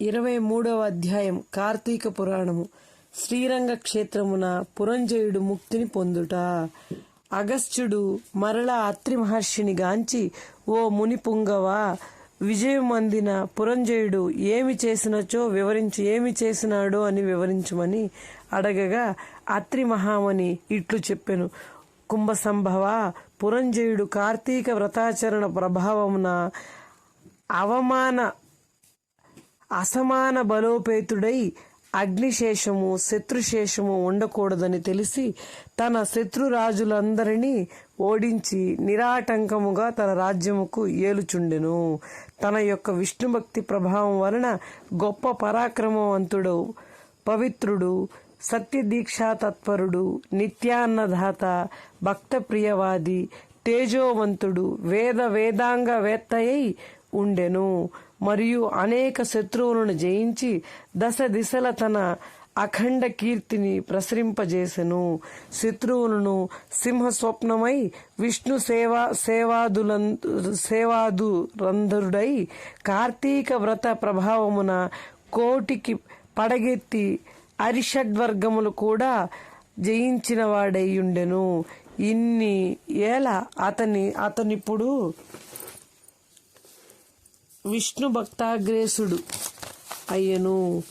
ఇరవై మూడవ అధ్యాయం కార్తీక పురాణము. శ్రీరంగ క్షేత్రమున పురంజయుడు ముక్తిని పొందుట. అగస్త్యుడు మరలా అత్రి మహర్షిని గాంచి ఓ ముని పుంగవ విజయమందిన పురంజయుడు ఏమి చేసినచో వివరించి ఏమి చేసినాడో అని వివరించమని అడగగా అత్రి మహామని ఇట్లు చెప్పెను. కుంభసంభవ పురంజయుడు కార్తీక వ్రతాచరణ ప్రభావమున అవమాన అసమాన బలోపేతుడై అగ్నిశేషము శత్రుశేషము ఉండకూడదని తెలిసి తన శత్రురాజులందరినీ ఓడించి నిరాటంకముగా తన రాజ్యముకు ఏలుచుండెను. తన యొక్క విష్ణుభక్తి ప్రభావం వలన గొప్ప పరాక్రమవంతుడు పవిత్రుడు సత్యదీక్షా తత్పరుడు నిత్యాన్నదాత భక్తప్రియవాది తేజోవంతుడు వేద వేదాంగ వేత్తయై ఉండెను. మరియు అనేక శత్రువులను జయించి దశ దిశల తన అఖండ కీర్తిని ప్రసరింపజేసెను. శత్రువులను సింహ స్వప్నమై విష్ణు సేవా సేవాదులం సేవాదురంధరుడై కార్తీక వ్రత ప్రభావమున కోటికి పడగెత్తి అరిషడ్వర్గములు కూడా జయించిన వాడయ్యుండెను ఇన్ని ఏల అతని అతనిప్పుడు విష్ణు భక్తాగ్రేసుడు. అయ్యను.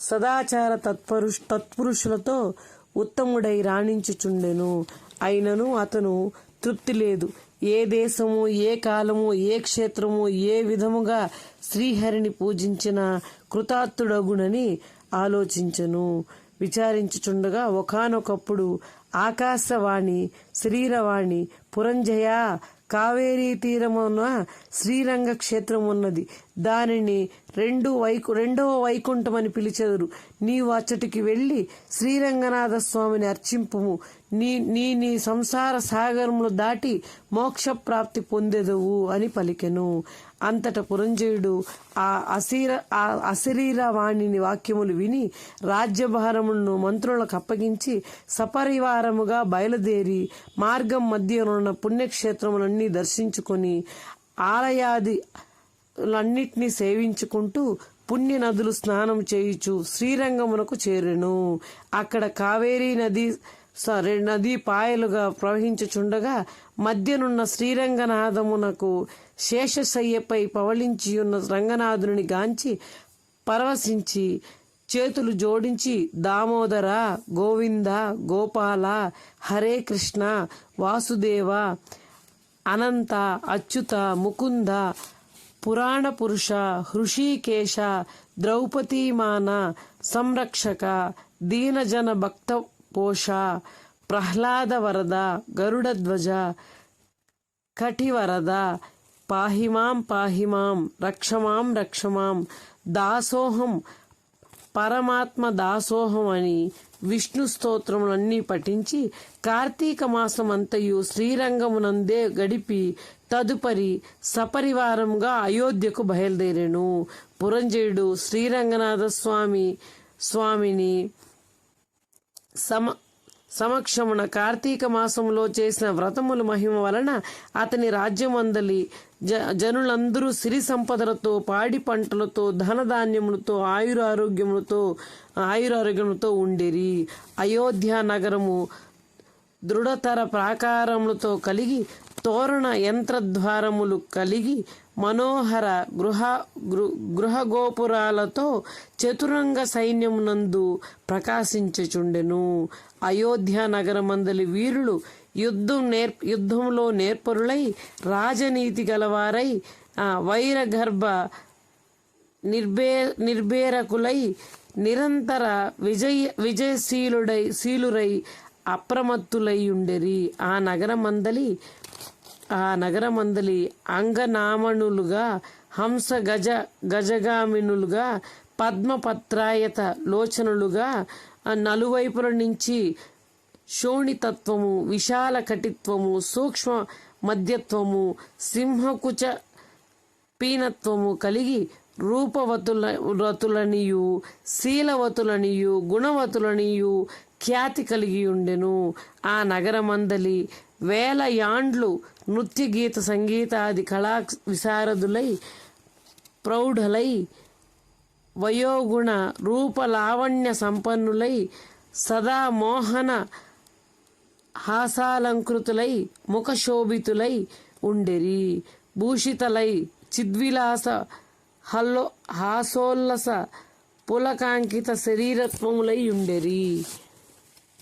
సదాచార తత్పరుష్ తత్పురుషులతో ఉత్తముడై రాణించుచుండెను. అయినను అతను తృప్తి లేదు. ఏ దేశము ఏ కాలము ఏ క్షేత్రము ఏ విధముగా శ్రీహరిని పూజించిన కృతార్థుడగునని ఆలోచించెను. విచారించుచుండగా ఒకానొకప్పుడు ఆకాశవాణి శరీరవాణి పురంజయ కావేరీ తీరమున శ్రీరంగ క్షేత్రం ఉన్నది దానిని రెండు వైకు రెండవ వైకుంఠం అని పిలిచెదరు. నీవు అచ్చటికి వెళ్ళి శ్రీరంగనాథ స్వామిని అర్చింపుము. నీ నీ నీ సంసార సాగరములు దాటి మోక్ష ప్రాప్తి పొందెదవు అని పలికెను. అంతట పురంజయుడు ఆ అశీర ఆ అశరీర వాణిని వాక్యములు విని రాజ్యభారములను మంత్రులకు అప్పగించి సపరివారముగా బయలుదేరి మార్గం మధ్యనున్న పుణ్యక్షేత్రములన్నీ దర్శించుకొని ఆలయాది లన్నిటినీ సేవించుకుంటూ పుణ్య నదులు స్నానం చేయుచు శ్రీరంగమునకు చేరెను. అక్కడ కావేరీ నది నదీ పాయలుగా ప్రవహించుచుండగా మధ్యనున్న శ్రీరంగనాథమునకు శేషశయ్యపై పవళించియున్న రంగనాథుని గాంచి పరవశించి చేతులు జోడించి దామోదర గోవింద గోపాల హరే కృష్ణ వాసుదేవ అనంత అచ్యుత ముకుంద పురాణ పురుష హృషికేశ ద్రౌపదీమాన సంరక్షక దీనజన భక్త పోష ప్రహ్లాద వరద గరుడధ్వజ కటివరద పాహిమాం పాహిమాం రక్షమాం రక్షమాం దాసోహం పరమాత్మ దాసోహం అని విష్ణు స్తోత్రములన్నీ పఠించి కార్తీక మాసం అంతయు శ్రీరంగమునందే గడిపి తదుపరి సపరివారంగా అయోధ్యకు బయలుదేరాను. పురంజయుడు శ్రీరంగనాథ స్వామి స్వామిని సమ సమక్షమున కార్తీక మాసంలో చేసిన వ్రతముల మహిమ వలన అతని రాజ్యమందలి జ జనులందరూ సిరి సంపదలతో పాడి పంటలతో ధనధాన్యములతో ఆయురారోగ్యములతో ఆయురారోగ్యములతో ఉండేరి. అయోధ్య నగరము దృఢతర ప్రాకారములతో కలిగి తోరణ యంత్రద్వారములు కలిగి మనోహర గృహ గృ గృహగోపురాలతో చతురంగ సైన్యమునందు ప్రకాశించుచుండెను. అయోధ్య నగరమందలి వీరులు యుద్ధం నేర్ యుద్ధంలో నేర్పరులై రాజనీతి గలవారై వైరగర్భ నిర్భే నిర్భేరకులై నిరంతర విజయ విజయశీలుడై శీలురై అప్రమత్తులై ఉండెరి. ఆ నగరమందలి ఆ నగరమందలి అంగనామణులుగా హంస గజ గజగామినులుగా పద్మపత్రాయత లోచనులుగా నలువైపుల నుంచి శోణితత్వము విశాల కటిత్వము సూక్ష్మ మధ్యత్వము సింహకుచ పీనత్వము కలిగి రూపవతుల రతులనియు శీలవతులనియు గుణవతులనియు ఖ్యాతి కలిగి ఉండెను. ఆ నగరమందలి వేల యాండ్లు నృత్య గీత సంగీతాది కళా విశారదులై ప్రౌఢలై వయోగుణ రూపలావణ్య సంపన్నులై సదా మోహన హాసాలంకృతులై ముఖశోభితులై ఉండెరి. భూషితలై చిద్విలాస హల్లో హాసోల్లస పులకాంకిత శరీరత్వములై ఉండెరి.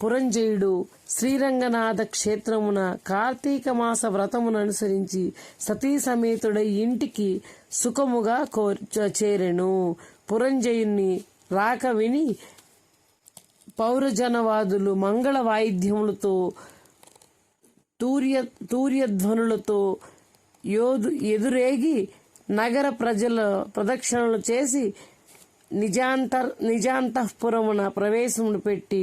పురంజయుడు శ్రీరంగనాథ క్షేత్రమున కార్తీక మాస వ్రతమును అనుసరించి సతీ సమేతుడై ఇంటికి సుఖముగా కోర్ చేరెను. పురంజయుని రాక విని పౌరజనవాదులు మంగళ వాయిద్యములతో తూర్య తూర్యధ్వనులతో యోధు ఎదురేగి నగర ప్రజల ప్రదక్షిణలు చేసి నిజాంతర్ నిజాంతఃపురమున ప్రవేశమును పెట్టి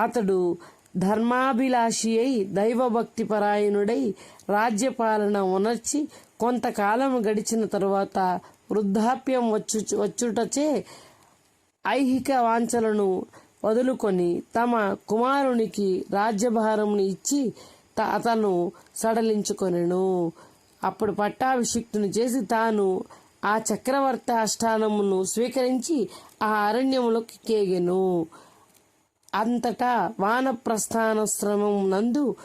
అతడు ధర్మాభిలాషి అయి దైవభక్తి పరాయణుడై రాజ్యపాలన ఉనర్చి కొంతకాలం గడిచిన తరువాత వృద్ధాప్యం వచ్చు వచ్చుటచే ఐహిక వాంఛలను వదులుకొని తమ కుమారునికి రాజ్యభారంని ఇచ్చి త- అతను సడలించుకొనెను. అప్పుడు పట్టాభిషిక్తుని చేసి తాను ఆ చక్రవర్తి అష్టానమును స్వీకరించి ఆ అరణ్యములోకి కేగెను. అంతటా వానప్రస్థానశ్రమం నందు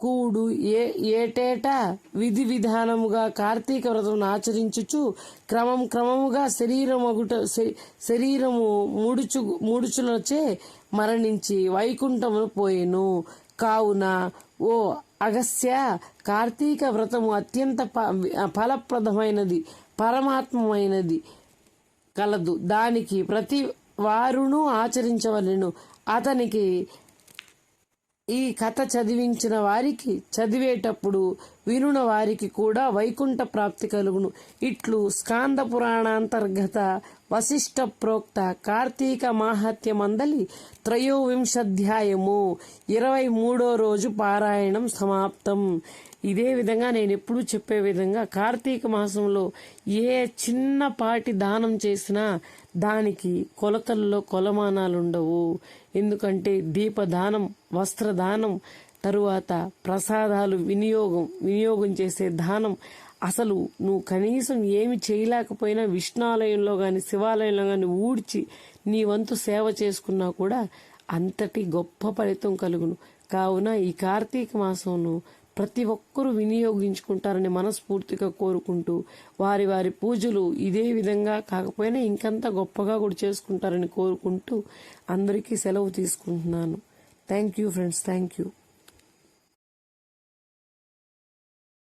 కూడు ఏ ఏటేటా విధి విధానముగా కార్తీక వ్రతం ఆచరించుచు క్రమం క్రమముగా శరీరమగుట శ- శరీరము ముడుచు ముడుచులచే మరణించి వైకుంఠమును పోయెను. కావున ఓ అగస్య కార్తీక వ్రతము అత్యంత ప- ఫలప్రదమైనది పరమాత్మమైనది కలదు. దానికి ప్రతి వారును ఆచరించవలెను. అతనికి ఈ కథ చదివించిన వారికి చదివేటప్పుడు వినున వారికి కూడా వైకుంఠ ప్రాప్తి కలుగును. ఇట్లు స్కాంద పురాణాంతర్గత వశిష్ట ప్రోక్త కార్తీక మాహత్య మందలి త్రయోవింశాధ్యాయము ఇరవై మూడో రోజు పారాయణం సమాప్తం. ఇదే విధంగా నేను ఎప్పుడూ చెప్పే విధంగా కార్తీక మాసంలో ఏ చిన్నపాటి దానం చేసినా దానికి కొలతల్లో కొలమానాలు ఉండవు ఎందుకంటే దీపదానం వస్త్రదానం తరువాత ప్రసాదాలు వినియోగం వినియోగం చేసే దానం. అసలు నువ్వు కనీసం ఏమి చేయలేకపోయినా విష్ణాలయంలో గాని శివాలయంలో గాని ఊడ్చి నీ వంతు సేవ చేసుకున్నా కూడా అంతటి గొప్ప ఫలితం కలుగును. కావున ఈ కార్తీక మాసంను ప్రతి ఒక్కరూ వినియోగించుకుంటారని మనస్ఫూర్తిగా కోరుకుంటూ వారి వారి పూజలు ఇదే విధంగా కాకపోయినా ఇంకంత గొప్పగా కూడా చేసుకుంటారని కోరుకుంటూ అందరికీ సెలవు తీసుకుంటున్నాను. Thank you friends thank you